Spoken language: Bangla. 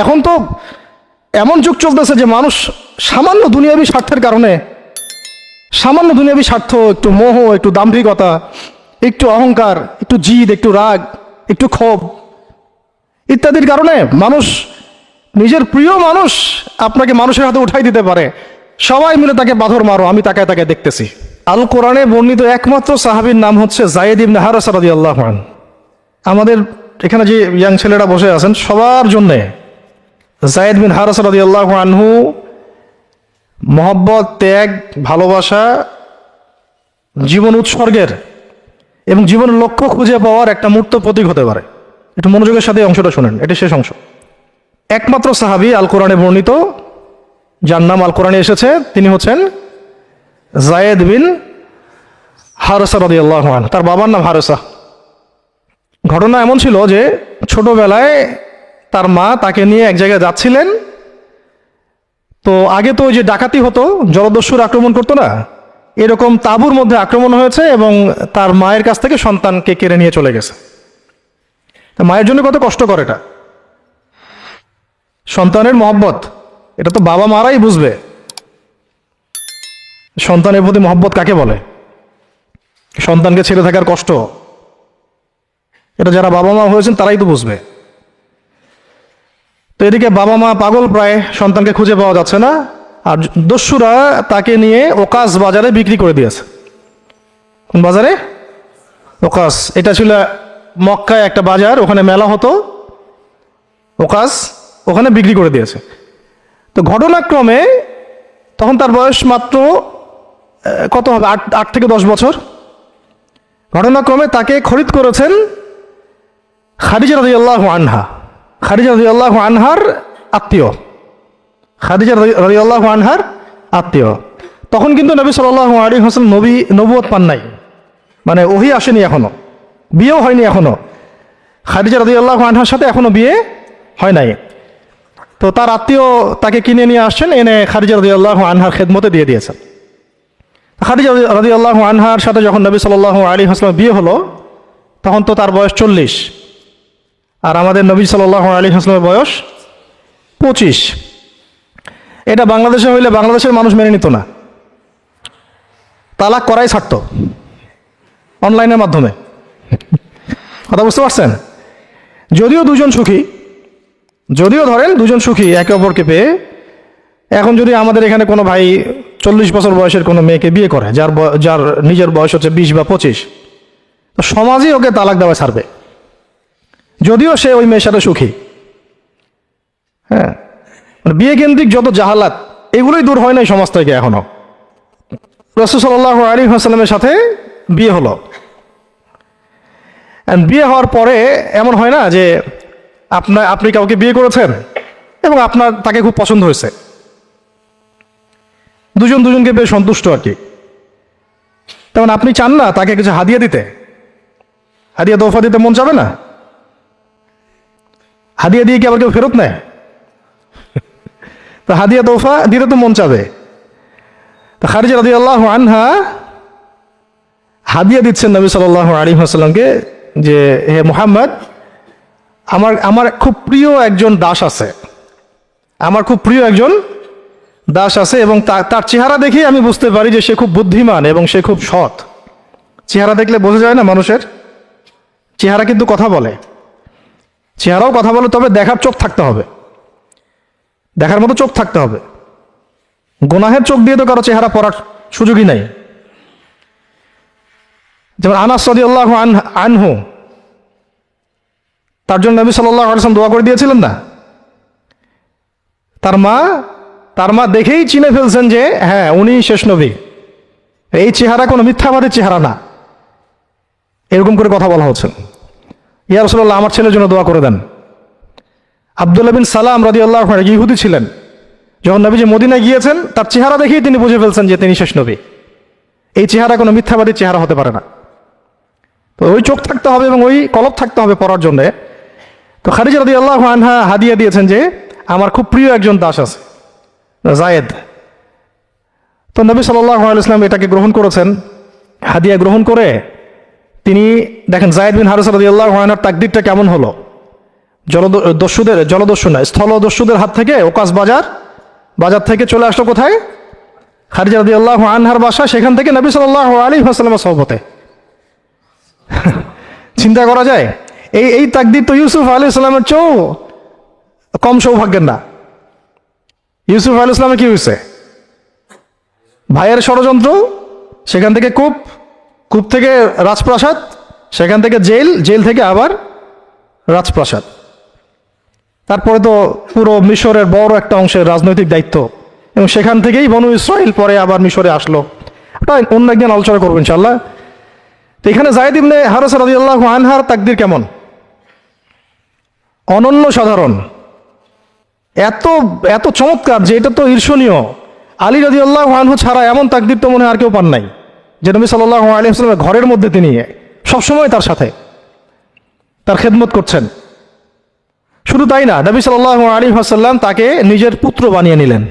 এখন তো এমন যুগ চলতেছে যে মানুষ সামান্য দুনিয়াবী স্বার্থের কারণে, সামান্য দুনিয়াবী স্বার্থ, একটু মোহ, একটু দাম্ভিকতা, একটু অহংকার, একটু জিদ, একটু রাগ, একটু ক্ষোভ ইত্যাদির কারণে মানুষ, নিজের প্রিয় মানুষ আপনাকে মানুষের হাতে উঠাই দিতে পারে। সবাই মিলে তাকে বাঁধর মারো, আমি তাকে তাকে দেখতেছি। আল কোরআনে বর্ণিত একমাত্র সাহাবীর নাম হচ্ছে জায়েদ ইবনে হারাস রাদিয়াল্লাহু আন আমাদের এখানে যে ইয়াং ছেলেরা বসে আছেন, সবার জন্যে জায়েদ বিন হারাস রাদিয়াল্লাহু আনহু মহব্বত, ত্যাগ, ভালোবাসা, জীবন উৎসর্গের এবং জীবনের লক্ষ্য খুঁজে পাওয়ার একটা মূর্ত প্রতীক হতে পারে। একটু মনোযোগের সাথে অংশটা শোনেন, এটি শেষ অংশ। একমাত্র সাহাবি আল কোরআনে বর্ণিত, যার নাম আল কোরআনে এসেছে, তিনি হচ্ছেন জায়েদ বিন হারসা রদি আল্লাহ তার বাবার নাম হারসা। ঘটনা এমন ছিল যে ছোটবেলায় তার মা তাকে নিয়ে এক জায়গায় যাচ্ছিলেন। তো আগে তো ওই যে ডাকাতি হতো, জলদস্যুর আক্রমণ করতো না? এরকম তাঁবুর মধ্যে আক্রমণ হয়েছে এবং তার মায়ের কাছ থেকে সন্তানকে কেড়ে নিয়ে চলে গেছে। তা মায়ের জন্য কত কষ্ট করে এটা? সন্তানের মহব্বত, এটা তো বাবা মারাই বুঝবে। সন্তানের প্রতি মহব্বত কাকে বলে? সন্তানকে ছেড়ে থাকার কষ্ট। এটা যারা বাবা মা হয়েছেন তারাই তো বুঝবে। তো এদিকে বাবা মা পাগল প্রায় সন্তানকে খুঁজে পাওয়া যাচ্ছে না, আর দস্যুরা তাকে নিয়ে ওকাস বাজারে বিক্রি করে দিয়েছে। কোন বাজারে? ওকাস। এটা ছিল মক্কায় একটা বাজার, ওখানে মেলা হতো। ওকাস ওখানে বিক্রি করে দিয়েছে। তো ঘটনাক্রমে তখন তার বয়স মাত্র কত হবে? আট আট থেকে দশ বছর। ঘটনাক্রমে তাকে খরিদ করেছেন খাদিজা রাজি আল্লাহ আনহা। খাদিজা রাজি আল্লাহ আনহার আত্মীয়। খাদিজা রাজি আল্লাহ আনহার আত্মীয়। তখন কিন্তু নবী সাল্লাহ আলী হোসেন নবী নবুয়ত পান নাই। মানে ওহি আসেনি এখনও। বিয়েও হয়নি এখনও। খাদিজা রাজি আল্লাহ আনহার সাথে এখনও বিয়ে হয় নাই। তো তার আত্মীয় তাকে কিনে নিয়ে আসছেন, এনে খাদিজা রাজি আল্লাহ আনহার খেদমতে দিয়ে দিয়েছেন। খাদিজা রাজি আল্লাহ আনহার সাথে যখন নবী সাল্লাহ আলী হাসলাম বিয়ে হলো, তখন তো তার বয়স চল্লিশ। আর আমাদের নবী সাল্লাহ আলী হাসলামের বয়স পঁচিশ। এটা বাংলাদেশে হইলে বাংলাদেশের মানুষ মেনে নিত না। তালাক করাই ছাড়ত অনলাইনের মাধ্যমে। কথা বুঝতে পারছেন? যদিও দুজন সুখী, যদিও ধরেন দুজন সুখী একে অপরকে পেয়ে, এখন যদি আমাদের এখানে কোনো ভাই চল্লিশ বছর বয়সের কোনো মেয়েকে বিয়ে করে, যার যার নিজের বয়স হচ্ছে বিশ বা পঁচিশ সমাজই ওকে তালাক দেওয়া ছাড়বে। যদিও সে ওই মেয়ের সাথে সুখী। হ্যাঁ? মানে বিয়ে কেন্দ্রিক যত জাহালাত, এগুলোই দূর হয় নাই সমাজ থেকে এখনও। রসুসাল্লাহ আলী হাসালামের সাথে বিয়ে হলো। বিয়ে হওয়ার পরে এমন হয় না যে আপনার আপনি কাউকে বিয়ে করেছেন এবং আপনার তাকে খুব পছন্দ হয়েছে। দুজন দুজনকে বেশ সন্তুষ্ট আর কি। তেমন আপনি চান না তাকে কিছু হাদিয়া দিতে। হাদিয়া তোফা দিতে মন চাবে না? হাদিয়া দিয়ে কি আবার কেউ ফেরত নেয়? তো হাদিয়া তোফা দিতে তো মন চাবে। তো খারিজা রাদি আল্লাহ আনহা হাদিয়া দিচ্ছেন নবী সাল্লাহ আলী হাসাল্লামকে যে, হে মোহাম্মদ, আমার আমার খুব প্রিয় একজন দাস আছে। আমার খুব প্রিয় একজন দাস আছে এবং তার চেহারা দেখেই আমি বুঝতে পারি যে সে খুব বুদ্ধিমান এবং সে খুব সৎ। চেহারা দেখলে বোঝা যায় না মানুষের। চেহারা কিন্তু কথা বলে। চেহারাও কথা বলে, তবে দেখার চোখ থাকতে হবে। দেখার মতো চোখ থাকতে হবে। গোনাহের চোখ দিয়ে তো কারও চেহারা পড়ার সুযোগই নাই। যেমন আনাস আনহু, তার জন্য নবী সাল্লাহ আলসালাম দোয়া করে দিয়েছিলেন না? তার মা তার মা দেখেই চিনে ফেলছেন যে হ্যাঁ উনি শেষ নবী। এই চেহারা কোনো মিথ্যাবাদের চেহারা না। এরকম করে কথা বলা হচ্ছে। ইয়া রসুল্লাহ আমার ছেলের জন্য দোয়া করে দেন। আবদুল্লাহ বিন সালাম রাজি আল্লাহ ইহুদি ছিলেন। যখন নবীজি মদিনায় গিয়েছেন, তার চেহারা দেখেই তিনি বুঝে ফেলছেন যে তিনি শেষ নবী। এই চেহারা কোনো মিথ্যাবাদী চেহারা হতে পারে না। তো ওই চোখ থাকতে হবে এবং ওই কলব থাকতে হবে পড়ার জন্যে। তো খারিজ রাদি আল্লাহ আনহা হাদিয়া দিয়েছেন যে, আমার খুব প্রিয় একজন দাস আছে, জায়েদ। তো নবী সাল্লাহ ইসলাম এটাকে গ্রহণ করেছেন। হাদিয়া গ্রহণ করে তিনি দেখেন জায়েদ বিন হারুস রাদি আল্লাহ আনহার তাকদিরটা কেমন হলো? জলদস্যুদের জলদস্যু না স্থলদস্যুদের হাত থেকে ওকাস বাজার বাজার থেকে চলে আসলো কোথায়? খারিজা রদি আল্লাহ আনহার বাসা, সেখান থেকে নবী সাল্লাহ আলী হাসালামের সহবতে চিন্তা করা যায়, এই এই তাকদির তো ইউসুফ আলী ইসলামের চেয়েও কম সৌভাগ্যের না। ইউসুফ আলী ইসলামে কি হয়েছে? ভাইয়ের ষড়যন্ত্র, সেখান থেকে কূপ কূপ থেকে রাজপ্রাসাদ, সেখান থেকে জেল জেল থেকে আবার রাজপ্রাসাদ। তারপরে তো পুরো মিশরের বড় একটা অংশের রাজনৈতিক দায়িত্ব। এবং সেখান থেকেই বনু ইসরায়েল পরে আবার মিশরে আসলো। অন্য একদিন আলোচনা করব ইনশাল্লাহ তো এখানে জায়দ ইবনে হারস রাদিয়াল্লাহু আনহার তাকদির কেমন? অনন্য সাধারণ। এত এত চমৎকার যে এটা তো ঈর্ষণীয়। আলী রদি আল্লাহ আনহু ছাড়া এমন তাকদির তো মনে হয় আর কেউ পান নাই। যে নবী সাল্লাহ আলিয়াস্লামের ঘরের মধ্যে তিনি সবসময় তার সাথে, তার খেদমত করছেন। শুধু তাই না, নবী সাল্লাহ আলী হাসাল্লাম তাকে নিজের পুত্র বানিয়ে নিলেন।